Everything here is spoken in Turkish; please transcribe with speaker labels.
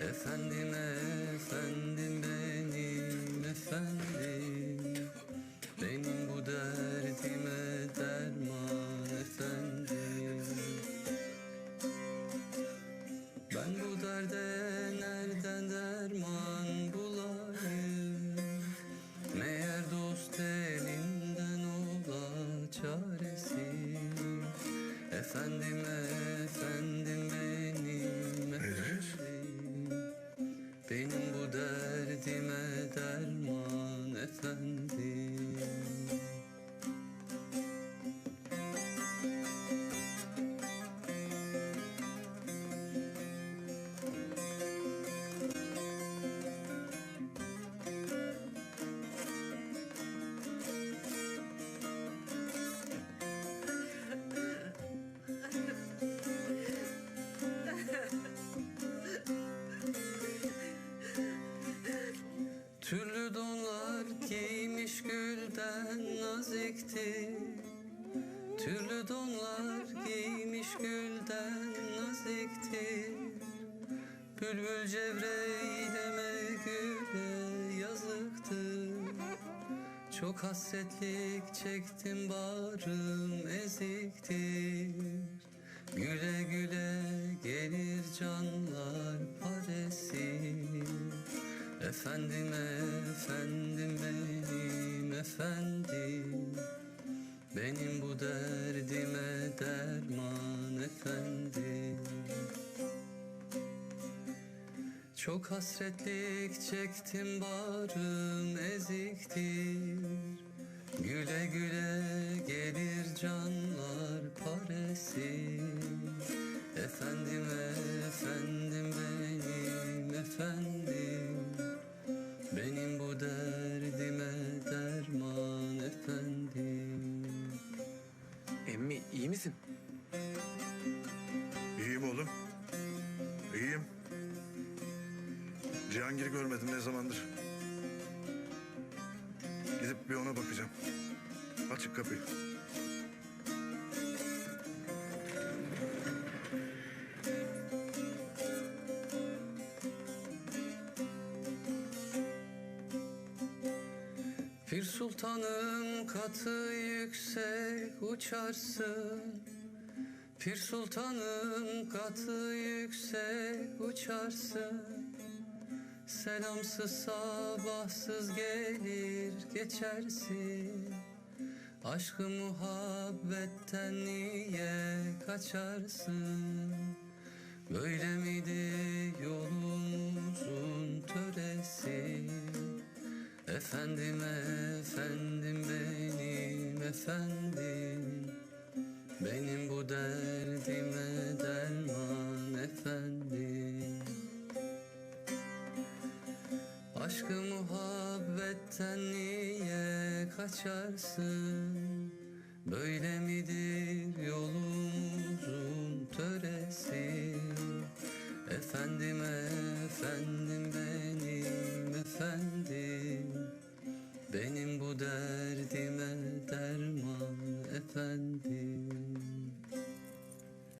Speaker 1: Efendim efendim benim efendim. Benim bu derdime derman efendim. Ben bu derde nereden derman bulayım? Meğer dost elinden ola çaresi Efendim efendim nazikti Türlü donlar giymiş gülden nazikti. Bülbül cevreyleme güle yazıktı. Çok hasretlik çektim barım eziktir Efendim benim efendim Benim bu derdime derman efendim. Çok hasretlik çektim barım eziktir. Güle güle gelir canlar paresi. Efendim efendim
Speaker 2: Emmi iyi misin?
Speaker 3: İyiyim oğlum. İyiyim. Cihangir'i görmedim ne zamandır. Gidip bir ona bakacağım. Açık kapıyı.
Speaker 1: Bir sultanım katı yüksek uçarsın. Pir sultanım katı yüksek uçarsın. Selamsız sabahsız gelir geçersin. Aşkı muhabbetten niye kaçarsın? Böyle miydi Efendim efendim benim efendim. Benim bu derdime derman efendim. Aşkı muhabbetten niye kaçarsın? Böyle midir Benim bu derdime derman efendim